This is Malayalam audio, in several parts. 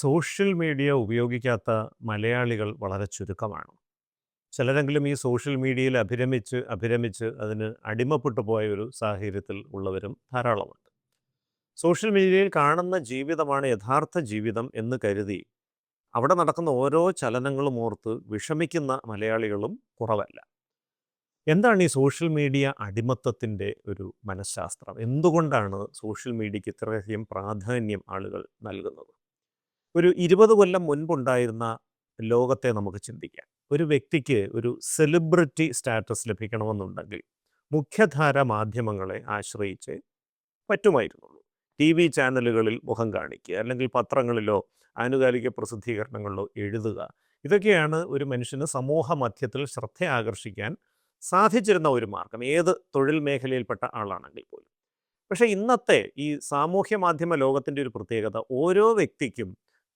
സോഷ്യൽ മീഡിയ ഉപയോഗിക്കാത്ത മലയാളികൾ വളരെ ചുരുക്കമാണ്. ചിലരെങ്കിലും ഈ സോഷ്യൽ മീഡിയയിൽ അഭിരമിച്ച്, അഭിരമിച്ച് അതിന് അടിമപ്പെട്ടു പോയ ഒരു സാഹചര്യത്തിൽ ഉള്ളവരും ധാരാളമുണ്ട്. സോഷ്യൽ മീഡിയയിൽ കാണുന്ന ജീവിതമാണ് യഥാർത്ഥ ജീവിതം എന്ന് കരുതി, അവിടെ നടക്കുന്ന ഓരോ ചലനങ്ങളും ഓർത്ത് വിഷമിക്കുന്ന മലയാളികളും കുറവല്ല. എന്താണ് ഈ സോഷ്യൽ മീഡിയ അടിമത്തത്തിന്റെ ഒരു മനഃശാസ്ത്രം? എന്തുകൊണ്ടാണ് സോഷ്യൽ മീഡിയയ്ക്ക് ഇത്രയധികം പ്രാധാന്യം ആളുകൾ നൽകുന്നത്? ഒരു 20 കൊല്ലം മുൻപുണ്ടായിരുന്ന ലോകത്തെ നമുക്ക് ചിന്തിക്കാം. ഒരു വ്യക്തിക്ക് ഒരു സെലിബ്രിറ്റി സ്റ്റാറ്റസ് ലഭിക്കണമെന്നുണ്ടെങ്കിൽ മുഖ്യധാര മാധ്യമങ്ങളെ ആശ്രയിച്ച് പറ്റുമായിരുന്നുള്ളൂ. ടി വി ചാനലുകളിൽ മുഖം കാണിക്കുക, അല്ലെങ്കിൽ പത്രങ്ങളിലോ ആനുകാലിക പ്രസിദ്ധീകരണങ്ങളിലോ എഴുതുക. ഇതൊക്കെയാണ് ഒരു മനുഷ്യന് സമൂഹ മധ്യത്തിൽ ശ്രദ്ധ ആകർഷിക്കാൻ സാധിച്ചിരുന്ന ഒരു മാർഗം ഏത് തൊഴിൽ മേഖലയിൽപ്പെട്ട ആളാണെങ്കിൽ പോലും. പക്ഷേ ഇന്നത്തെ ഈ സാമൂഹ്യ മാധ്യമ ലോകത്തിന്റെ ഒരു പ്രത്യേകത ഓരോ വ്യക്തിക്കും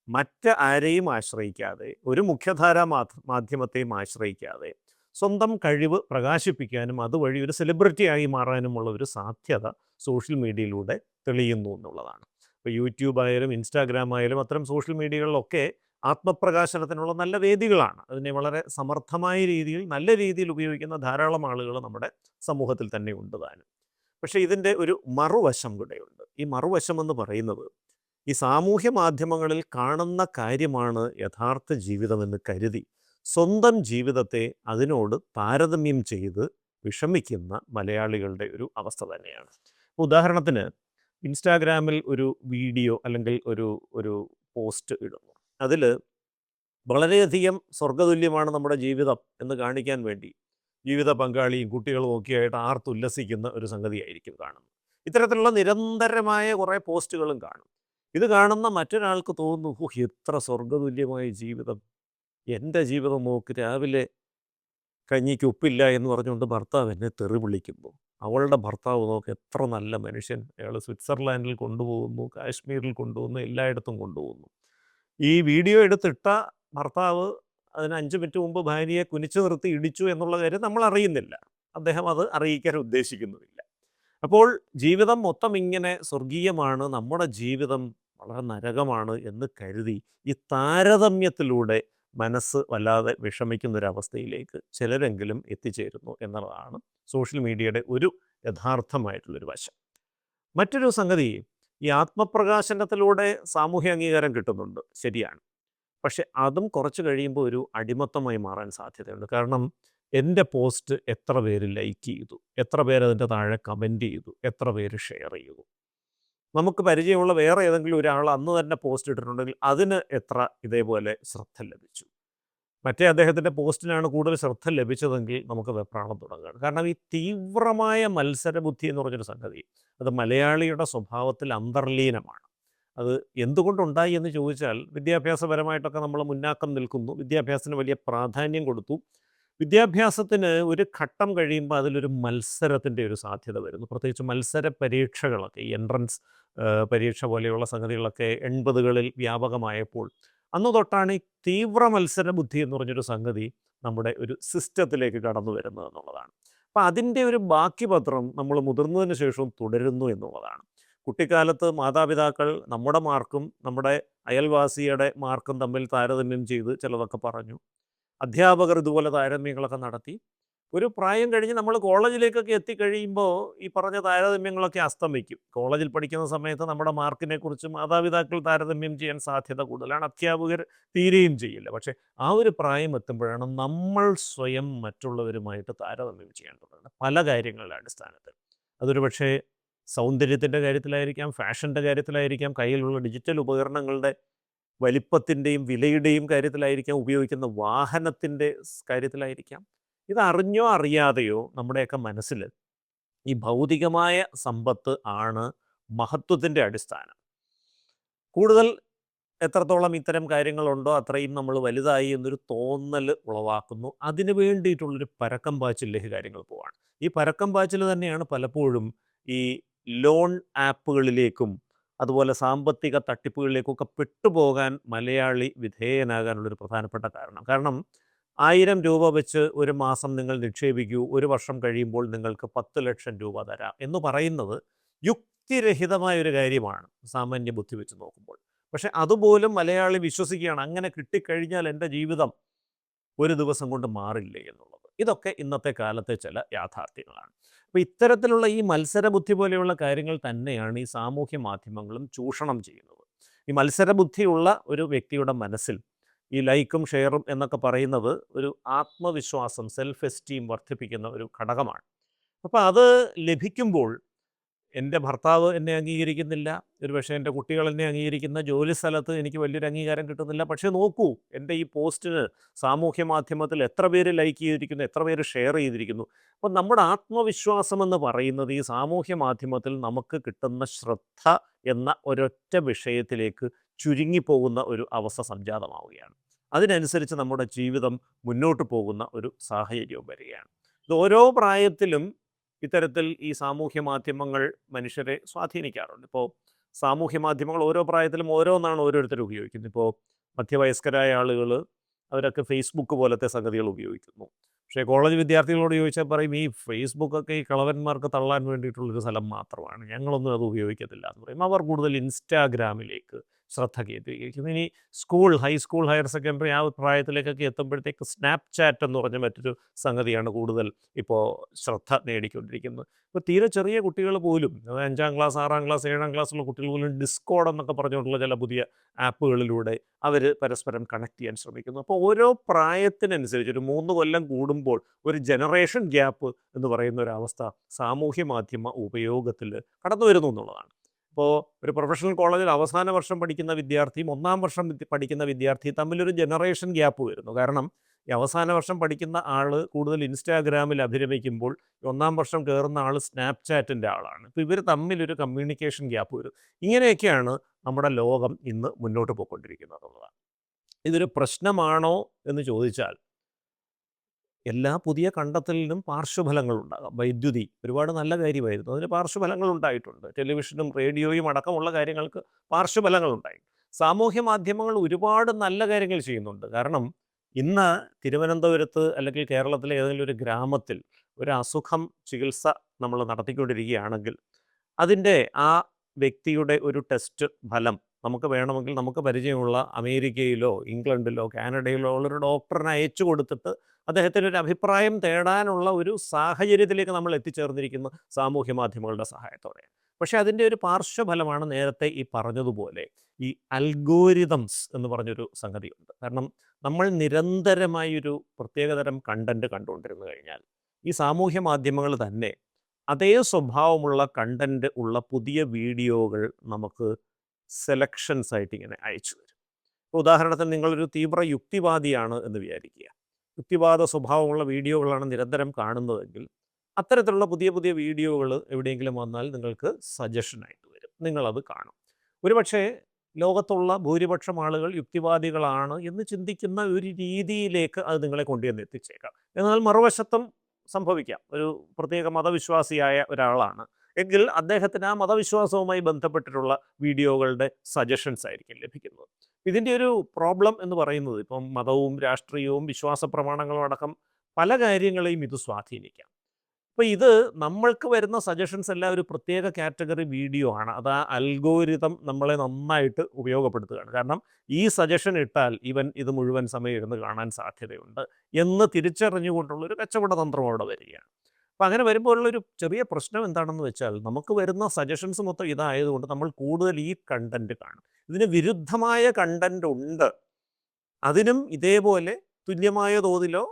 മറ്റ് ആരെയും ആശ്രയിക്കാതെ, ഒരു മുഖ്യധാരാ മാധ്യമത്തെയും ആശ്രയിക്കാതെ സ്വന്തം കഴിവ് പ്രകാശിപ്പിക്കാനും അതുവഴി ഒരു സെലിബ്രിറ്റിയായി മാറാനുമുള്ള ഒരു സാധ്യത സോഷ്യൽ മീഡിയയിലൂടെ തെളിയുന്നു എന്നുള്ളതാണ്. ഇപ്പോൾ യൂട്യൂബ് ആയാലും ഇൻസ്റ്റാഗ്രാം ആയാലും അത്തരം സോഷ്യൽ മീഡിയകളിലൊക്കെ ആത്മപ്രകാശനത്തിനുള്ള നല്ല വേദികളാണ്. അതിനെ വളരെ സമർത്ഥമായ രീതിയിൽ നല്ല രീതിയിൽ ഉപയോഗിക്കുന്ന ധാരാളം ആളുകൾ നമ്മുടെ സമൂഹത്തിൽ തന്നെ ഉണ്ട് താനും. പക്ഷേ ഇതിന്റെ ഒരു മറുവശം കൂടെയുണ്ട്. ഈ മറുവശം എന്ന് പറയുന്നത് ഈ സാമൂഹ്യ മാധ്യമങ്ങളിൽ കാണുന്ന കാര്യമാണ് യഥാർത്ഥ ജീവിതമെന്ന് കരുതി സ്വന്തം ജീവിതത്തെ അതിനോട് താരതമ്യം ചെയ്ത് വിഷമിക്കുന്ന മലയാളികളുടെ ഒരു അവസ്ഥ തന്നെയാണ്. ഉദാഹരണത്തിന് ഇൻസ്റ്റാഗ്രാമിൽ ഒരു വീഡിയോ അല്ലെങ്കിൽ ഒരു ഒരു പോസ്റ്റ് ഇടുന്നു. അതിൽ വളരെയധികം സ്വർഗതുല്യമാണ് നമ്മുടെ ജീവിതം എന്ന് കാണിക്കാൻ വേണ്ടി ജീവിത പങ്കാളിയും കുട്ടികളും ഒക്കെയായിട്ട് ആർത്തുല്ലസിക്കുന്ന ഒരു സംഗതിയായിരിക്കും കാണുന്നത്. ഇത്തരത്തിലുള്ള നിരന്തരമായ കുറേ പോസ്റ്റുകളും കാണും. ഇത് കാണുന്ന മറ്റൊരാൾക്ക് തോന്നുന്നു, "ഓ! എത്ര സ്വർഗതുല്യമായ ജീവിതം. എന്റെ ജീവിതം നോക്ക് രാവിലെ കഞ്ഞിക്ക് ഉപ്പില്ല എന്ന് പറഞ്ഞുകൊണ്ട് ഭർത്താവ് എന്നെ തെറി വിളിക്കുന്നു. അവളുടെ ഭർത്താവ് നോക്ക് എത്ര നല്ല മനുഷ്യൻ. അയാൾ സ്വിറ്റ്സർലാൻഡിൽ കൊണ്ടുപോകുന്നു, കാശ്മീരിൽ കൊണ്ടുപോകുന്നു, എല്ലായിടത്തും കൊണ്ടുപോകുന്നു." ഈ വീഡിയോ എടുത്തിട്ട ഭർത്താവ് അതിന് അഞ്ച് മിനിറ്റ് മുമ്പ് ഭാര്യയെ കുനിച്ചു നിർത്തി ഇടിച്ചു എന്നുള്ള കാര്യം നമ്മൾ അറിയുന്നില്ല. അദ്ദേഹം അത് അറിയിക്കാൻ ഉദ്ദേശിക്കുന്നുമില്ല. അപ്പോൾ ജീവിതം മൊത്തം ഇങ്ങനെ സ്വർഗീയമാണ്, നമ്മുടെ ജീവിതം വളരെ നരകമാണ് എന്ന് കരുതി ഈ താരതമ്യത്തിലൂടെ മനസ്സ് വല്ലാതെ വിഷമിക്കുന്ന വിഷമിക്കുന്നൊരവസ്ഥയിലേക്ക് ചിലരെങ്കിലും എത്തിച്ചേരുന്നു എന്നുള്ളതാണ് സോഷ്യൽ മീഡിയയുടെ ഒരു യഥാർത്ഥമായിട്ടുള്ളൊരു വശം. മറ്റൊരു സംഗതി ഈ ആത്മപ്രകാശനത്തിലൂടെ സാമൂഹ്യ അംഗീകാരം കിട്ടുന്നുണ്ട്. ശരിയാണ്. പക്ഷെ അതും കുറച്ച് കഴിയുമ്പോൾ ഒരു അടിമത്തമായി മാറാൻ സാധ്യതയുണ്ട്. കാരണം എന്റെ പോസ്റ്റ് എത്ര പേര് ലൈക്ക് ചെയ്തു, എത്ര പേര് അതിന്റെ താഴെ കമന്റ് ചെയ്തു, എത്ര പേര് ഷെയർ ചെയ്തു. നമുക്ക് പരിചയമുള്ള വേറെ ഏതെങ്കിലും ഒരാൾ അന്ന് തന്നെ പോസ്റ്റ് ഇട്ടിട്ടുണ്ടെങ്കിൽ അതിന് എത്ര ഇതേപോലെ ശ്രദ്ധ ലഭിച്ചു. മറ്റേ അദ്ദേഹത്തിന്റെ പോസ്റ്റിനാണ് കൂടുതൽ ശ്രദ്ധ ലഭിച്ചതെങ്കിൽ നമുക്ക് വെപ്രാണം തുടങ്ങുകയാണ്. കാരണം ഈ തീവ്രമായ മത്സരബുദ്ധി എന്ന് പറഞ്ഞൊരു സംഗതി അത് മലയാളിയുടെ സ്വഭാവത്തിൽ അന്തർലീനമാണ്. അത് എന്തുകൊണ്ടുണ്ടായി എന്ന് ചോദിച്ചാൽ വിദ്യാഭ്യാസപരമായിട്ടൊക്കെ നമ്മൾ മുന്നാക്കം നിൽക്കുന്നു. വിദ്യാഭ്യാസത്തിന് വലിയ പ്രാധാന്യം കൊടുത്തു. വിദ്യാഭ്യാസത്തിന് ഒരു ഘട്ടം കഴിയുമ്പോൾ അതിലൊരു മത്സരത്തിന്റെ ഒരു സാധ്യത വരുന്നു. പ്രത്യേകിച്ച് മത്സര പരീക്ഷകളൊക്കെ ഈ എൻട്രൻസ് പരീക്ഷ പോലെയുള്ള സംഗതികളൊക്കെ 80കളിൽ വ്യാപകമായപ്പോൾ അന്ന് തൊട്ടാണ് ഈ തീവ്ര മത്സര ബുദ്ധി എന്ന് പറഞ്ഞൊരു സംഗതി നമ്മുടെ ഒരു സിസ്റ്റത്തിലേക്ക് കടന്നു വരുന്നത് എന്നുള്ളതാണ്. അപ്പം അതിന്റെ ഒരു ബാക്കി പത്രം നമ്മൾ മുതിർന്നതിന് ശേഷവും തുടരുന്നു എന്നുള്ളതാണ്. കുട്ടിക്കാലത്ത് മാതാപിതാക്കൾ നമ്മുടെ മാർക്കും നമ്മുടെ അയൽവാസിയുടെ മാർക്കും തമ്മിൽ താരതമ്യം ചെയ്ത് ചിലതൊക്കെ പറഞ്ഞു. അധ്യാപകർ ഇതുപോലെ താരതമ്യങ്ങളൊക്കെ നടത്തി. ഒരു പ്രായം കഴിഞ്ഞ് നമ്മൾ കോളേജിലേക്കൊക്കെ എത്തിക്കഴിയുമ്പോൾ ഈ പറഞ്ഞ താരതമ്യങ്ങളൊക്കെ അസ്തമിക്കും. കോളേജിൽ പഠിക്കുന്ന സമയത്ത് നമ്മുടെ മാർക്കിനെക്കുറിച്ച് മാതാപിതാക്കൾ താരതമ്യം ചെയ്യാൻ സാധ്യത കൂടുതലാണ്. അധ്യാപകർ തീരെയും ചെയ്യില്ല. പക്ഷേ ആ ഒരു പ്രായം എത്തുമ്പോഴാണ് നമ്മൾ സ്വയം മറ്റുള്ളവരുമായിട്ട് താരതമ്യം ചെയ്യാൻ തുടങ്ങുന്നത്. പല കാര്യങ്ങളുടെ അടിസ്ഥാനത്തിൽ. അതൊരു പക്ഷേ സൗന്ദര്യത്തിന്റെ കാര്യത്തിലായിരിക്കാം, ഫാഷന്റെ കാര്യത്തിലായിരിക്കാം, കയ്യിലുള്ള ഡിജിറ്റൽ ഉപകരണങ്ങളുടെ വലിപ്പത്തിന്റെയും വിലയുടെയും കാര്യത്തിലായിരിക്കാം, ഉപയോഗിക്കുന്ന വാഹനത്തിന്റെ കാര്യത്തിലായിരിക്കാം. ഇത് അറിഞ്ഞോ അറിയാതെയോ നമ്മുടെയൊക്കെ മനസ്സിൽ ഈ ഭൗതികമായ സമ്പത്ത് ആണ് മഹത്വത്തിന്റെ അടിസ്ഥാനം. കൂടുതൽ എത്രത്തോളം ഇത്തരം കാര്യങ്ങളുണ്ടോ അത്രയും നമ്മൾ വലുതായി എന്നൊരു തോന്നൽ ഉളവാക്കുന്നു. അതിന് വേണ്ടിയിട്ടുള്ളൊരു പരക്കം പാച്ചിലേക്ക് കാര്യങ്ങൾ പോവാണ്. ഈ പരക്കം പാച്ചിൽ തന്നെയാണ് പലപ്പോഴും ഈ ലോൺ ആപ്പുകളിലേക്കും അതുപോലെ സാമ്പത്തിക തട്ടിപ്പുകളിലേക്കൊക്കെ പെട്ടുപോകാൻ മലയാളി വിധേയനാകാനുള്ളൊരു പ്രധാനപ്പെട്ട കാരണം. കാരണം ആയിരം രൂപ വെച്ച് ഒരു മാസം നിങ്ങൾ നിക്ഷേപിക്കൂ, ഒരു വർഷം കഴിയുമ്പോൾ നിങ്ങൾക്ക് പത്ത് ലക്ഷം രൂപ തരാം എന്ന് പറയുന്നത് യുക്തിരഹിതമായ ഒരു കാര്യമാണ് സാമാന്യ ബുദ്ധി വെച്ച് നോക്കുമ്പോൾ. പക്ഷെ അതുപോലും മലയാളി വിശ്വസിക്കുകയാണ് അങ്ങനെ കിട്ടിക്കഴിഞ്ഞാൽ എന്റെ ജീവിതം ഒരു ദിവസം കൊണ്ട് മാറില്ലേ എന്നുള്ളത് ഇതൊക്കെ ഇന്നത്തെ കാലത്തെ ചില യാഥാർത്ഥ്യങ്ങളാണ്. അപ്പോൾ ഇത്തരത്തിലുള്ള ഈ മത്സരബുദ്ധി പോലെയുള്ള കാര്യങ്ങൾ തന്നെയാണ് ഈ സാമൂഹ്യ മാധ്യമങ്ങളും ചൂഷണം ചെയ്യുന്നത്. ഈ മത്സരബുദ്ധിയുള്ള ഒരു വ്യക്തിയുടെ മനസ്സിൽ ഈ ലൈക്കും ഷെയറും എന്നൊക്കെ പറയുന്നത് ഒരു ആത്മവിശ്വാസം സെൽഫ് എസ്റ്റീം വർദ്ധിപ്പിക്കുന്ന ഒരു ഘടകമാണ്. അപ്പോൾ അത് ലഭിക്കുമ്പോൾ എന്റെ ഭർത്താവ് എന്നെ അംഗീകരിക്കുന്നില്ല. ഒരു പക്ഷേ എന്റെ കുട്ടികൾ എന്നെ അംഗീകരിക്കുന്ന ജോലി സ്ഥലത്ത് എനിക്ക് വലിയൊരു അംഗീകാരം കിട്ടുന്നില്ല. പക്ഷേ നോക്കൂ എന്റെ ഈ പോസ്റ്റിന് സാമൂഹ്യ മാധ്യമത്തിൽ എത്ര പേര് ലൈക്ക് ചെയ്തിരിക്കുന്നു എത്ര പേര് ഷെയർ ചെയ്തിരിക്കുന്നു. അപ്പോൾ നമ്മുടെ ആത്മവിശ്വാസം എന്ന് പറയുന്നത് ഈ സാമൂഹ്യ മാധ്യമത്തിൽ നമുക്ക് കിട്ടുന്ന ശ്രദ്ധ എന്ന ഒരൊറ്റ വിഷയത്തിലേക്ക് ചുരുങ്ങിപ്പോകുന്ന ഒരു അവസ്ഥ സംജാതമാവുകയാണ്. അതിനനുസരിച്ച് നമ്മുടെ ജീവിതം മുന്നോട്ട് പോകുന്ന ഒരു സാഹചര്യവും വരികയാണ്. ഇത് ഓരോ പ്രായത്തിലും ഇത്തരത്തിൽ ഈ സാമൂഹ്യ മാധ്യമങ്ങൾ മനുഷ്യരെ സ്വാധീനിക്കാറുണ്ട്. ഇപ്പോൾ സാമൂഹ്യ മാധ്യമങ്ങൾ ഓരോ പ്രായത്തിലും ഓരോന്നാണ് ഓരോരുത്തർ ഉപയോഗിക്കുന്നത്. ഇപ്പോൾ മധ്യവയസ്കരായ ആളുകൾ അവരൊക്കെ ഫേസ്ബുക്ക് പോലത്തെ സംഗതികൾ ഉപയോഗിക്കുന്നു. പക്ഷേ കോളേജ് വിദ്യാർത്ഥികളോട് ചോദിച്ചാൽ പറയും ഈ ഫേസ്ബുക്കൊക്കെ ഈ കളവന്മാർക്ക് തള്ളാൻ വേണ്ടിയിട്ടുള്ളൊരു സ്ഥലം മാത്രമാണ്. ഞങ്ങളൊന്നും അത് ഉപയോഗിക്കത്തില്ല എന്ന് പറയും. അവർ കൂടുതൽ ഇൻസ്റ്റാഗ്രാമിലേക്ക് ശ്രദ്ധ കേന്ദ്രീകരിക്കുന്നത് ഇനി സ്കൂൾ ഹൈസ്കൂൾ ഹയർ സെക്കൻഡറി ആ പ്രായത്തിലേക്കൊക്കെ എത്തുമ്പോഴത്തേക്ക് സ്നാപ്ചാറ്റ് എന്ന് പറഞ്ഞ മറ്റൊരു സംഗതിയാണ് കൂടുതൽ ഇപ്പോൾ ശ്രദ്ധ നേടിക്കൊണ്ടിരിക്കുന്നത്. ഇപ്പോൾ തീരെ ചെറിയ കുട്ടികൾ പോലും അഞ്ചാം ക്ലാസ് ആറാം ക്ലാസ് ഏഴാം ക്ലാസ്സുള്ള കുട്ടികൾ പോലും ഡിസ്കോഡ് എന്നൊക്കെ പറഞ്ഞുകൊണ്ടുള്ള ചില പുതിയ ആപ്പുകളിലൂടെ അവർ പരസ്പരം കണക്ട് ചെയ്യാൻ ശ്രമിക്കുന്നു. അപ്പോൾ ഓരോ പ്രായത്തിനനുസരിച്ച് ഒരു മൂന്ന് കൊല്ലം കൂടുമ്പോൾ ഒരു ജനറേഷൻ ഗ്യാപ്പ് എന്ന് പറയുന്ന ഒരു അവസ്ഥ സാമൂഹ്യ മാധ്യമ ഉപയോഗത്തിൽ കടന്നു വരുന്നു എന്നുള്ളതാണ്. ഇപ്പോൾ ഒരു പ്രൊഫഷണൽ കോളേജിൽ അവസാന വർഷം പഠിക്കുന്ന വിദ്യാർത്ഥിയും ഒന്നാം വർഷം പഠിക്കുന്ന വിദ്യാർത്ഥിയും തമ്മിലൊരു ജനറേഷൻ ഗ്യാപ്പ് വരുന്നു. കാരണം ഈ അവസാന വർഷം പഠിക്കുന്ന ആൾ കൂടുതൽ ഇൻസ്റ്റാഗ്രാമിൽ അഭിരമിക്കുമ്പോൾ ഒന്നാം വർഷം കയറുന്ന ആൾ സ്നാപ്ചാറ്റിന്റെ ആളാണ്. ഇപ്പോൾ ഇവർ തമ്മിലൊരു കമ്മ്യൂണിക്കേഷൻ ഗ്യാപ്പ് വരും. ഇങ്ങനെയൊക്കെയാണ് നമ്മുടെ ലോകം ഇന്ന് മുന്നോട്ട് പോയിക്കൊണ്ടിരിക്കുന്നത് എന്നുള്ളതാണ്. ഇതൊരു പ്രശ്നമാണോ എന്ന് ചോദിച്ചാൽ എല്ലാ പുതിയ കണ്ടെത്തലിനും പാർശ്വഫലങ്ങൾ ഉണ്ടാകാം വൈദ്യുതി ഒരുപാട് നല്ല കാര്യമായിരുന്നു. അതിന് പാർശ്വഫലങ്ങൾ ഉണ്ടായിട്ടുണ്ട് ടെലിവിഷനും റേഡിയോയും അടക്കമുള്ള കാര്യങ്ങൾക്ക് പാർശ്വഫലങ്ങൾ ഉണ്ടായി സാമൂഹ്യ മാധ്യമങ്ങൾ ഒരുപാട് നല്ല കാര്യങ്ങൾ ചെയ്യുന്നുണ്ട്. കാരണം ഇന്ന് തിരുവനന്തപുരത്ത് അല്ലെങ്കിൽ കേരളത്തിലെ ഏതെങ്കിലും ഒരു ഗ്രാമത്തിൽ ഒരു അസുഖം ചികിത്സ നമ്മൾ നടത്തിക്കൊണ്ടിരിക്കുകയാണെങ്കിൽ അതിന്റെ ആ വ്യക്തിയുടെ ഒരു ടെസ്റ്റ് ഫലം നമുക്ക് വേണമെങ്കിൽ നമുക്ക് പരിചയമുള്ള അമേരിക്കയിലോ ഇംഗ്ലണ്ടിലോ കാനഡയിലോ ഉള്ള ഒരു ഡോക്ടറിനെ അയച്ചു കൊടുത്തിട്ട് അദ്ദേഹത്തിന് ഒരു അഭിപ്രായം തേടാനുള്ള ഒരു സാഹചര്യത്തിലേക്ക് നമ്മൾ എത്തിച്ചേർന്നിരിക്കുന്ന സാമൂഹ്യ മാധ്യമങ്ങളുടെ സഹായത്തോടെ. പക്ഷേ അതിന്റെ ഒരു പാർശ്വഫലമാണ് നേരത്തെ ഈ പറഞ്ഞതുപോലെ ഈ അൽഗോരിതംസ് എന്ന് പറഞ്ഞൊരു സംഗതിയുണ്ട്. കാരണം നമ്മൾ നിരന്തരമായി ഒരു പ്രത്യേകതരം കണ്ടന്റ് കണ്ടുകൊണ്ടിരുന്നു കഴിഞ്ഞാൽ ഈ സാമൂഹ്യ മാധ്യമങ്ങൾ തന്നെ അതേ സ്വഭാവമുള്ള കണ്ടന്റ് ഉള്ള പുതിയ വീഡിയോകൾ നമുക്ക് സെലക്ഷൻസ് ആയിട്ട് ഇങ്ങനെ അയച്ചു തരും. ഇപ്പോൾ ഉദാഹരണത്തിന് നിങ്ങളൊരു തീവ്ര യുക്തിവാദിയാണ് എന്ന് വിചാരിക്കുക. യുക്തിവാദ സ്വഭാവമുള്ള വീഡിയോകളാണ് നിരന്തരം കാണുന്നതെങ്കിൽ അത്തരത്തിലുള്ള പുതിയ പുതിയ വീഡിയോകൾ എവിടെയെങ്കിലും വന്നാൽ നിങ്ങൾക്ക് സജഷനായിട്ട് വരും. നിങ്ങളത് കാണും. ഒരുപക്ഷേ ലോകത്തുള്ള ഭൂരിപക്ഷം ആളുകൾ യുക്തിവാദികളാണ് എന്ന് ചിന്തിക്കുന്ന ഒരു രീതിയിലേക്ക് അത് നിങ്ങളെ കൊണ്ടുവന്ന് എത്തിച്ചേക്കാം. എന്നാൽ മറുവശത്തും സംഭവിക്കാം. ഒരു പ്രത്യേക മതവിശ്വാസിയായ ഒരാളാണ്. എങ്കിൽ അദ്ദേഹത്തിന് ആ മതവിശ്വാസവുമായി ബന്ധപ്പെട്ടിട്ടുള്ള വീഡിയോകളുടെ സജഷൻസ് ആയിരിക്കും ലഭിക്കുന്നത്. ഇതിന്റെ ഒരു പ്രോബ്ലം എന്ന് പറയുന്നത് ഇപ്പം മതവും രാഷ്ട്രീയവും വിശ്വാസ പ്രമാണങ്ങളും അടക്കം പല കാര്യങ്ങളെയും ഇത് സ്വാധീനിക്കാം. അപ്പോൾ ഇത് നമ്മൾക്ക് വരുന്ന സജഷൻസ് എല്ലാം ഒരു പ്രത്യേക കാറ്റഗറി വീഡിയോ ആണ്. അത് ആ അൽഗോരിതം നമ്മളെ നന്നായിട്ട് ഉപയോഗപ്പെടുത്തുകയാണ്. കാരണം ഈ സജഷൻ ഇട്ടാൽ ഇവൻ ഇത് മുഴുവൻ സമയം ഇരുന്ന് കാണാൻ സാധ്യതയുണ്ട് എന്ന് തിരിച്ചറിഞ്ഞുകൊണ്ടുള്ളൊരു കച്ചവട തന്ത്രം അവിടെ വരികയാണ്. അപ്പോൾ അങ്ങനെ വരുമ്പോഴുള്ളൊരു ചെറിയ പ്രശ്നം എന്താണെന്ന് വെച്ചാൽ നമുക്ക് വരുന്ന സജഷൻസ് മൊത്തം ഇതായതുകൊണ്ട് നമ്മൾ കൂടുതൽ ഈ കണ്ടന്റ് കാണും. ഇതിന് വിരുദ്ധമായ കണ്ടന്റ് ഉണ്ട്. അതിനും ഇതേപോലെ തുല്യമായ തോതിലോ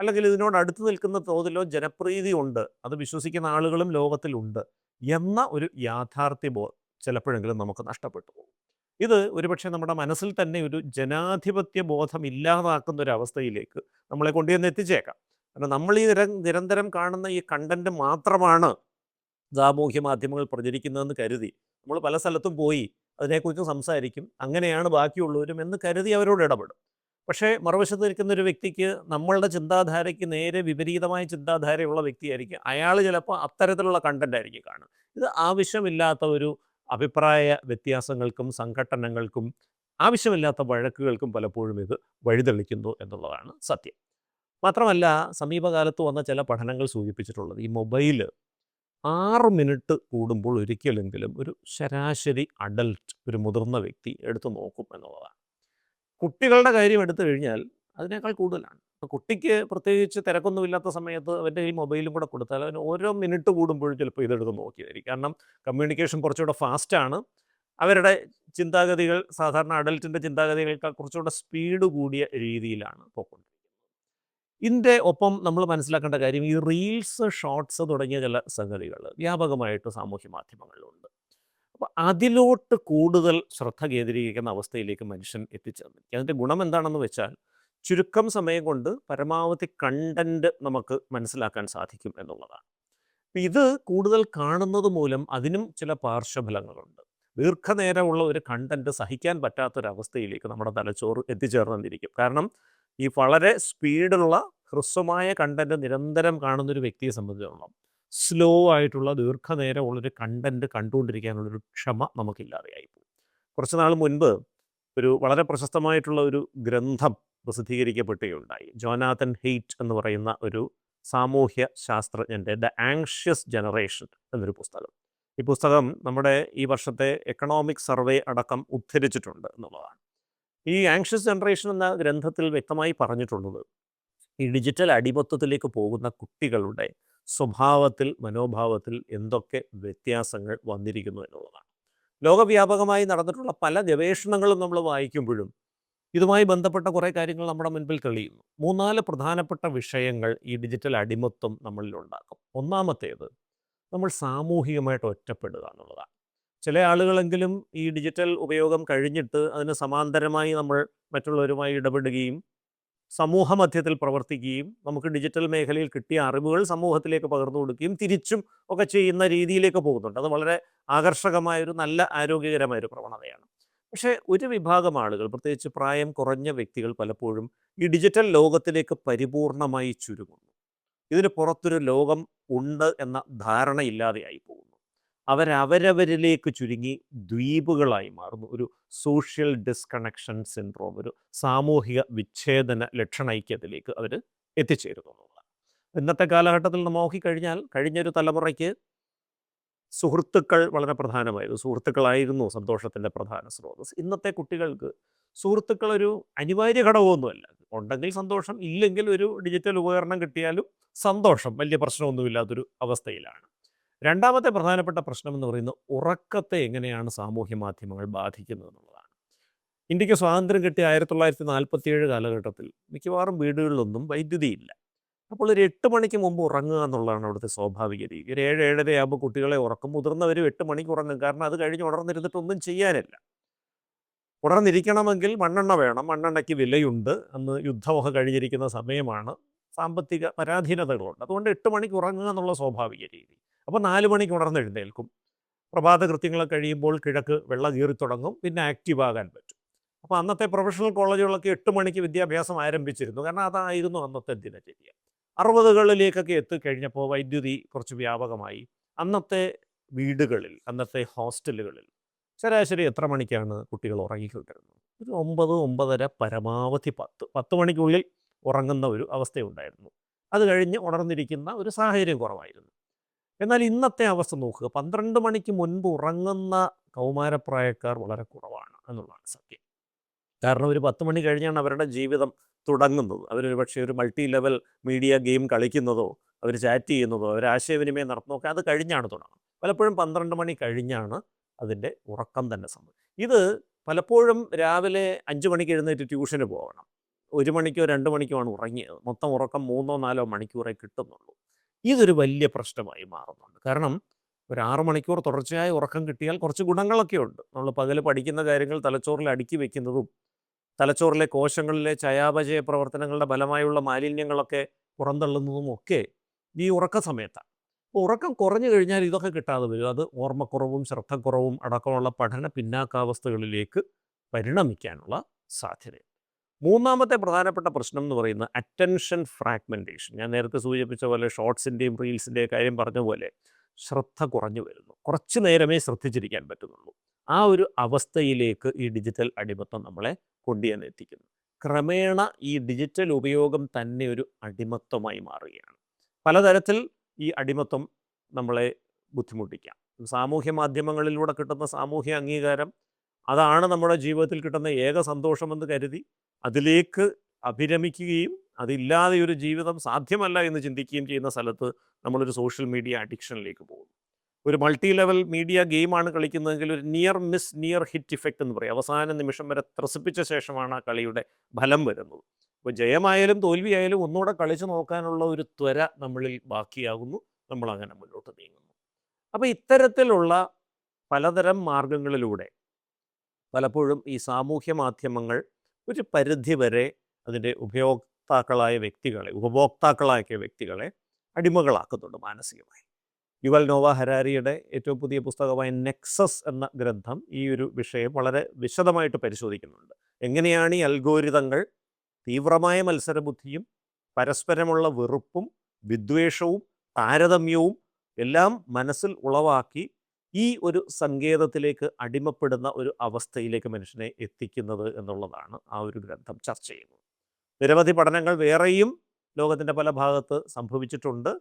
അല്ലെങ്കിൽ ഇതിനോട് അടുത്ത് നിൽക്കുന്ന തോതിലോ ജനപ്രീതി ഉണ്ട്. അത് വിശ്വസിക്കുന്ന ആളുകളും ലോകത്തിലുണ്ട് എന്ന ഒരു യാഥാർത്ഥ്യ ബോധം ചിലപ്പോഴെങ്കിലും നമുക്ക് നഷ്ടപ്പെട്ടു പോകും. ഇത് ഒരുപക്ഷെ നമ്മുടെ മനസ്സിൽ തന്നെ ഒരു ജനാധിപത്യ ബോധം ഇല്ലാതാക്കുന്ന ഒരു അവസ്ഥയിലേക്ക് നമ്മളെ കൊണ്ടുവന്ന് എത്തിച്ചേക്കാം. കാരണം നമ്മൾ ഈ നിര നിരന്തരം കാണുന്ന ഈ കണ്ടന്റ് മാത്രമാണ് സാമൂഹ്യ മാധ്യമങ്ങൾ പ്രചരിക്കുന്നതെന്ന് കരുതി. നമ്മൾ പല സ്ഥലത്തും പോയി അതിനെക്കുറിച്ച് സംസാരിക്കും. അങ്ങനെയാണ് ബാക്കിയുള്ളവരും എന്ന് കരുതി അവരോട് ഇടപെടും. പക്ഷേ മറുവശത്ത് നിൽക്കുന്ന ഒരു വ്യക്തിക്ക് നമ്മളുടെ ചിന്താധാരയ്ക്ക് നേരെ വിപരീതമായ ചിന്താധാരയുള്ള വ്യക്തിയായിരിക്കും. അയാൾ ചിലപ്പോൾ അത്തരത്തിലുള്ള കണ്ടന്റ് ആയിരിക്കും കാണുക. ഇത് ആവശ്യമില്ലാത്ത ഒരു അഭിപ്രായ വ്യത്യാസങ്ങൾക്കും സംഘട്ടനങ്ങൾക്കും ആവശ്യമില്ലാത്ത വഴക്കുകൾക്കും പലപ്പോഴും ഇത് വഴിതെളിക്കുന്നു എന്നുള്ളതാണ് സത്യം. മാത്രമല്ല സമീപകാലത്ത് വന്ന ചില പഠനങ്ങൾ സൂചിപ്പിച്ചിട്ടുള്ളത്. ഈ മൊബൈൽ ആറ് മിനിറ്റ് കൂടുമ്പോൾ ഒരിക്കലെങ്കിലും ഒരു ശരാശരി അഡൽട്ട് ഒരു മുതിർന്ന വ്യക്തി എടുത്ത് നോക്കും എന്നുള്ളതാണ്. കുട്ടികളുടെ കാര്യം എടുത്തു കഴിഞ്ഞാൽ അതിനേക്കാൾ കൂടുതലാണ്. കുട്ടിക്ക് പ്രത്യേകിച്ച് തിരക്കൊന്നുമില്ലാത്ത സമയത്ത് അവന്റെ ഈ മൊബൈലും കൂടെ കൊടുത്താൽ അവന് ഓരോ മിനിറ്റ് കൂടുമ്പോഴും ചിലപ്പോൾ ഇതെടുത്ത് നോക്കിയായിരിക്കും കാരണം കമ്മ്യൂണിക്കേഷൻ കുറച്ചുകൂടെ ഫാസ്റ്റാണ്. അവരുടെ ചിന്താഗതികൾ സാധാരണ അഡൽട്ടിന്റെ ചിന്താഗതികൾക്ക് കുറച്ചുകൂടെ സ്പീഡ് കൂടിയ രീതിയിലാണ് പോയിക്കൊണ്ടിരിക്കുന്നത്. ഇതിന്റെ ഒപ്പം നമ്മൾ മനസ്സിലാക്കേണ്ട കാര്യം ഈ റീൽസ് ഷോർട്സ് തുടങ്ങിയ ചില സംഗതികൾ വ്യാപകമായിട്ട് സാമൂഹ്യ മാധ്യമങ്ങളിലുണ്ട്. അപ്പോൾ അതിലോട്ട് കൂടുതൽ ശ്രദ്ധ കേന്ദ്രീകരിക്കുന്ന അവസ്ഥയിലേക്ക് മനുഷ്യൻ എത്തിച്ചേർന്നിരിക്കും അതിന്റെ ഗുണം എന്താണെന്ന് വെച്ചാൽ ചുരുക്കം സമയം കൊണ്ട് പരമാവധി കണ്ടന്റ് നമുക്ക് മനസ്സിലാക്കാൻ സാധിക്കും എന്നുള്ളതാണ്. ഇത് കൂടുതൽ കാണുന്നത് മൂലം അതിനും ചില പാർശ്വഫലങ്ങളുണ്ട്. ദീർഘനേരമുള്ള ഒരു കണ്ടന്റ് സഹിക്കാൻ പറ്റാത്തൊരവസ്ഥയിലേക്ക് നമ്മുടെ തലച്ചോറ് എത്തിച്ചേർന്നിരിക്കും. കാരണം ഈ വളരെ സ്പീഡുള്ള ഹ്രസ്വമായ കണ്ടന്റ് നിരന്തരം കാണുന്നൊരു വ്യക്തിയെ സംബന്ധിച്ചിടത്തോളം സ്ലോ ആയിട്ടുള്ള ദീർഘനേരമുള്ളൊരു കണ്ടന്റ് കണ്ടുകൊണ്ടിരിക്കാനുള്ളൊരു ക്ഷമ നമുക്കില്ലാതെയായി പോകും. കുറച്ച് നാൾ മുൻപ് ഒരു വളരെ പ്രശസ്തമായിട്ടുള്ള ഒരു ഗ്രന്ഥം പ്രസിദ്ധീകരിക്കപ്പെടുകയുണ്ടായി ജോനാഥൻ ഹെയ്റ്റ് എന്ന് പറയുന്ന ഒരു സാമൂഹ്യ ശാസ്ത്രജ്ഞന്റെ ദ ആങ്ഷ്യസ് ജനറേഷൻ എന്നൊരു പുസ്തകം. ഈ പുസ്തകം നമ്മുടെ ഈ വർഷത്തെ എക്കണോമിക് സർവേ അടക്കം ഉദ്ധരിച്ചിട്ടുണ്ട് എന്നുള്ളതാണ്. ഈ ആങ്ഷ്യസ് ജനറേഷൻ എന്ന ഗ്രന്ഥത്തിൽ വ്യക്തമായി പറഞ്ഞിട്ടുള്ളത് ഈ ഡിജിറ്റൽ അടിമത്വത്തിലേക്ക് പോകുന്ന കുട്ടികളുടെ സ്വഭാവത്തിൽ മനോഭാവത്തിൽ എന്തൊക്കെ വ്യത്യാസങ്ങൾ വന്നിരിക്കുന്നു എന്നുള്ളതാണ്. ലോകവ്യാപകമായി നടന്നിട്ടുള്ള പല ഗവേഷണങ്ങളും നമ്മൾ വായിക്കുമ്പോഴും ഇതുമായി ബന്ധപ്പെട്ട കുറേ കാര്യങ്ങൾ നമ്മുടെ മുൻപിൽ തെളിയുന്നു. മൂന്നാൽ പ്രധാനപ്പെട്ട വിഷയങ്ങൾ ഈ ഡിജിറ്റൽ അടിമത്വം നമ്മളിൽ ഉണ്ടാക്കും. ഒന്നാമത്തേത് നമ്മൾ സാമൂഹികമായിട്ട് ഒറ്റപ്പെടുക എന്നുള്ളതാണ്. ചില ആളുകളെങ്കിലും ഈ ഡിജിറ്റൽ ഉപയോഗം കഴിഞ്ഞിട്ട് അതിന് സമാന്തരമായി നമ്മൾ മറ്റുള്ളവരുമായി ഇടപെടുകയും സമൂഹ മധ്യത്തിൽ പ്രവർത്തിക്കുകയും നമുക്ക് ഡിജിറ്റൽ മേഖലയിൽ കിട്ടിയ അറിവുകൾ സമൂഹത്തിലേക്ക് പകർന്നു കൊടുക്കുകയും തിരിച്ചും ഒക്കെ ചെയ്യുന്ന രീതിയിലേക്ക് പോകുന്നുണ്ട്. അത് വളരെ ആകർഷകമായൊരു നല്ല ആരോഗ്യകരമായൊരു പ്രവണതയാണ്. പക്ഷേ ഒരു വിഭാഗം ആളുകൾ പ്രത്യേകിച്ച് പ്രായം കുറഞ്ഞ വ്യക്തികൾ പലപ്പോഴും ഈ ഡിജിറ്റൽ ലോകത്തിലേക്ക് പരിപൂർണമായി ചുരുങ്ങുന്നു. ഇതിന് പുറത്തൊരു ലോകം ഉണ്ട് എന്ന ധാരണയില്ലാതെയായി പോകുന്നു. അവരവരവരിലേക്ക് ചുരുങ്ങി ദ്വീപുകളായി മാറുന്നു. ഒരു സോഷ്യൽ ഡിസ്കണക്ഷൻ സിൻഡ്രോം ഒരു സാമൂഹിക വിച്ഛേദന ലക്ഷണൈക്യത്തിലേക്ക് അവർ എത്തിച്ചേരുന്നു ഇന്നത്തെ കാലഘട്ടത്തിൽ നമ്മൾ നോക്കിക്കഴിഞ്ഞാൽ കഴിഞ്ഞൊരു തലമുറയ്ക്ക് സുഹൃത്തുക്കൾ വളരെ പ്രധാനമായിരുന്നു. സുഹൃത്തുക്കളായിരുന്നു സന്തോഷത്തിന്റെ പ്രധാന സ്രോതസ് ഇന്നത്തെ കുട്ടികൾക്ക് സുഹൃത്തുക്കൾ ഒരു അനിവാര്യ ഘടകമൊന്നുമല്ല. ഉണ്ടെങ്കിൽ സന്തോഷം ഇല്ലെങ്കിൽ ഒരു ഡിജിറ്റൽ ഉപകരണം കിട്ടിയാലും സന്തോഷം. വലിയ പ്രശ്നമൊന്നുമില്ലാത്തൊരു അവസ്ഥയിലാണ്. രണ്ടാമത്തെ പ്രധാനപ്പെട്ട പ്രശ്നം എന്ന് പറയുന്നത് ഉറക്കത്തെ എങ്ങനെയാണ് സാമൂഹ്യ മാധ്യമങ്ങൾ ബാധിക്കുന്നത് എന്നുള്ളതാണ്. ഇന്ത്യയ്ക്ക് സ്വാതന്ത്ര്യം കിട്ടിയ ആയിരത്തി തൊള്ളായിരത്തി നാൽപ്പത്തിയേഴ് കാലഘട്ടത്തിൽ മിക്കവാറും വീടുകളിലൊന്നും വൈദ്യുതിയില്ല. അപ്പോൾ ഒരു എട്ട് മണിക്ക് മുമ്പ് ഉറങ്ങുക എന്നുള്ളതാണ് അവിടുത്തെ സ്വാഭാവിക രീതി. ഒരു ഏഴ് ഏഴര ആകുമ്പോൾ കുട്ടികളെ ഉറക്കും മുതിർന്നവരും എട്ട് മണിക്ക് ഉറങ്ങും. കാരണം അത് കഴിഞ്ഞ് ഉണർന്നിരുന്നിട്ടൊന്നും ചെയ്യാനില്ല. ഉണർന്നിരിക്കണമെങ്കിൽ മണ്ണെണ്ണ വേണം. മണ്ണെണ്ണയ്ക്ക് വിലയുണ്ട് അന്ന് യുദ്ധമൊക്കെ കഴിഞ്ഞിരിക്കുന്ന സമയമാണ്. സാമ്പത്തിക പരാധീനതകളുണ്ട്. അതുകൊണ്ട് എട്ട് മണിക്ക് ഉറങ്ങുക എന്നുള്ള സ്വാഭാവിക രീതി. അപ്പോൾ നാല് മണിക്ക് ഉണർന്നെഴുന്നേൽക്കും. പ്രഭാത കൃത്യങ്ങളൊക്കെ കഴിയുമ്പോൾ കിഴക്ക് വെള്ള കീറി തുടങ്ങും. പിന്നെ ആക്റ്റീവ് ആകാൻ പറ്റും. അപ്പോൾ അന്നത്തെ പ്രൊഫഷണൽ കോളേജുകളൊക്കെ എട്ട് മണിക്ക് വിദ്യാഭ്യാസം ആരംഭിച്ചിരുന്നു. കാരണം അതായിരുന്നു അന്നത്തെ ദിനചര്യ. അറുപതുകളിലേക്കൊക്കെ എത്തിക്കഴിഞ്ഞപ്പോൾ വൈദ്യുതി കുറച്ച് വ്യാപകമായി. അന്നത്തെ വീടുകളിൽ അന്നത്തെ ഹോസ്റ്റലുകളിൽ ശരാശരി എത്ര മണിക്കാണ് കുട്ടികൾ ഉറങ്ങിക്കൊണ്ടിരുന്നത്? ഒരു ഒമ്പത് ഒമ്പതര പരമാവധി പത്ത് പത്ത് മണിക്കുള്ളിൽ ഉറങ്ങുന്ന ഒരു അവസ്ഥയുണ്ടായിരുന്നു. അത് കഴിഞ്ഞ് ഉണർന്നിരിക്കുന്ന ഒരു സാഹചര്യം കുറവായിരുന്നു. എന്നാൽ ഇന്നത്തെ അവസ്ഥ നോക്കുക. പന്ത്രണ്ട് മണിക്ക് മുൻപ് ഉറങ്ങുന്ന കൗമാരപ്രായക്കാർ വളരെ കുറവാണ് എന്നുള്ളതാണ് സത്യം. കാരണം ഒരു പത്ത് മണി കഴിഞ്ഞാണ് അവരുടെ ജീവിതം തുടങ്ങുന്നത്. അവരൊരു പക്ഷേ ഒരു മൾട്ടി ലെവൽ മീഡിയ ഗെയിം കളിക്കുന്നതോ അവർ ചാറ്റ് ചെയ്യുന്നതോ അവർ ആശയവിനിമയം നടത്തുന്നതൊക്കെ അത് കഴിഞ്ഞാണ് തുടങ്ങുന്നത്. പലപ്പോഴും പന്ത്രണ്ട് മണി കഴിഞ്ഞാണ് അതിന്റെ ഉറക്കം തന്നെ സംഭവം ഇത് പലപ്പോഴും രാവിലെ അഞ്ച് മണിക്ക് എഴുന്നേറ്റ് ട്യൂഷന് പോകണം. ഒരു മണിക്കോ രണ്ട് മണിക്കോ ആണ് ഉറങ്ങിയത്. മൊത്തം ഉറക്കം മൂന്നോ നാലോ മണിക്കൂറേ കിട്ടുന്നുള്ളൂ. ഇതൊരു വലിയ പ്രശ്നമായി മാറുന്നുണ്ട്. കാരണം ഒരു ആറ് മണിക്കൂർ തുടർച്ചയായി ഉറക്കം കിട്ടിയാൽ കുറച്ച് ഗുണങ്ങളൊക്കെ ഉണ്ട്. നമ്മൾ പകൽ പഠിക്കുന്ന കാര്യങ്ങൾ തലച്ചോറിൽ അടുക്കി വെക്കുന്നതും തലച്ചോറിലെ കോശങ്ങളിലെ ചയാപചയ പ്രവർത്തനങ്ങളുടെ ഫലമായുള്ള മാലിന്യങ്ങളൊക്കെ പുറന്തള്ളുന്നതും ഒക്കെ ഈ ഉറക്ക സമയത്താണ്. ഉറക്കം കുറഞ്ഞു കഴിഞ്ഞാൽ ഇതൊക്കെ കിട്ടാതെ വരും. അത് ഓർമ്മക്കുറവും ശ്രദ്ധക്കുറവും അടക്കമുള്ള പഠന പിന്നാക്കാവസ്ഥകളിലേക്ക് പരിണമിക്കാനുള്ള സാധ്യതയുണ്ട്. മൂന്നാമത്തെ പ്രധാനപ്പെട്ട പ്രശ്നം എന്ന് പറയുന്നത് അറ്റൻഷൻ ഫ്രാഗ്മെന്റേഷൻ ഞാൻ നേരത്തെ സൂചിപ്പിച്ച പോലെ ഷോർട്സിന്റെയും റീൽസിന്റെയും കാര്യം പറഞ്ഞ പോലെ ശ്രദ്ധ കുറഞ്ഞു വരുന്നു. കുറച്ച് നേരമേ ശ്രദ്ധിച്ചിരിക്കാൻ പറ്റുന്നുള്ളൂ. ആ ഒരു അവസ്ഥയിലേക്ക് ഈ ഡിജിറ്റൽ അടിമത്തം നമ്മളെ കൊണ്ടുചെന്ന് എത്തിക്കുന്നു. ക്രമേണ ഈ ഡിജിറ്റൽ ഉപയോഗം തന്നെ ഒരു അടിമത്തമായി മാറുകയാണ്. പലതരത്തിൽ ഈ അടിമത്തം നമ്മളെ ബുദ്ധിമുട്ടിക്കാം. സാമൂഹ്യ മാധ്യമങ്ങളിലൂടെ കിട്ടുന്ന സാമൂഹ്യ അംഗീകാരം അതാണ് നമ്മുടെ ജീവിതത്തിൽ കിട്ടുന്ന ഏക സന്തോഷമെന്ന് കരുതി അതിലേക്ക് അഭിരമിക്കുകയും അതില്ലാതെ ഒരു ജീവിതം സാധ്യമല്ല എന്ന് ചിന്തിക്കുകയും ചെയ്യുന്ന സ്ഥലത്ത് നമ്മളൊരു സോഷ്യൽ മീഡിയ അഡിക്ഷനിലേക്ക് പോകും ഒരു മൾട്ടി ലെവൽ മീഡിയ ഗെയിമാണ് കളിക്കുന്നതെങ്കിൽ ഒരു near miss near hit effect എന്ന് പറയും. അവസാന നിമിഷം വരെ ത്രസിപ്പിച്ച ശേഷമാണ് ആ കളിയുടെ ഫലം വരുന്നത്. അപ്പോൾ ജയമായാലും തോൽവിയായാലും ഒന്നുകൂടെ കളിച്ചു നോക്കാനുള്ള ഒരു ത്വര നമ്മളിൽ ബാക്കിയാകുന്നു. നമ്മൾ അങ്ങനെ മുന്നോട്ട് നീങ്ങുന്നു. അപ്പോൾ ഇത്തരത്തിലുള്ള പലതരം മാർഗങ്ങളിലൂടെ പലപ്പോഴും ഈ സാമൂഹ്യ മാധ്യമങ്ങൾ ഒരു പരിധി വരെ അതിന്റെ ഉപയോക്താക്കളായ വ്യക്തികളെ ഉപഭോക്താക്കളായ വ്യക്തികളെ അടിമകളാക്കുന്നുണ്ട് മാനസികമായി. യുവൽ നോവ ഹരാരിയുടെ ഏറ്റവും പുതിയ പുസ്തകമായ നെക്സസ് എന്ന ഗ്രന്ഥം ഈ ഒരു വിഷയം വളരെ വിശദമായിട്ട് പരിശോധിക്കുന്നുണ്ട്. എങ്ങനെയാണ് ഈ അൽഗോരിതങ്ങൾ തീവ്രമായ മത്സരബുദ്ധിയും പരസ്പരമുള്ള വെറുപ്പും വിദ്വേഷവും താരതമ്യവും എല്ലാം മനസ്സിൽ ഉളവാക്കി ഈ ഒരു സങ്കേതത്തിലേക്ക് അടിമപ്പെടുന്ന ഒരു അവസ്ഥയിലേക്ക് മനുഷ്യനെ എത്തിക്കുന്നത് എന്നുള്ളതാണ് ആ ഒരു ഗ്രന്ഥം ചർച്ച ചെയ്യുന്നത്. നിരവധി പഠനങ്ങൾ വേറെയും ലോകത്തിന്റെ പല ഭാഗത്ത് സംഭവിച്ചിട്ടുണ്ട്.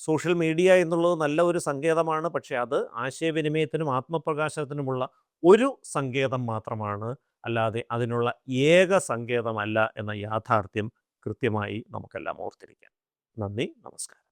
സോഷ്യൽ മീഡിയ എന്നുള്ളത് നല്ല ഒരു സങ്കേതമാണ് പക്ഷേ അത് ആശയവിനിമയത്തിനും ആത്മപ്രകാശനത്തിനുമുള്ള ഒരു സങ്കേതം മാത്രമാണ്. അല്ലാതെ അതിനുള്ള ഏക സങ്കേതമല്ല എന്ന യാഥാർത്ഥ്യം കൃത്യമായി നമുക്കെല്ലാം ഓർത്തിരിക്കാം. നന്ദി നമസ്കാരം.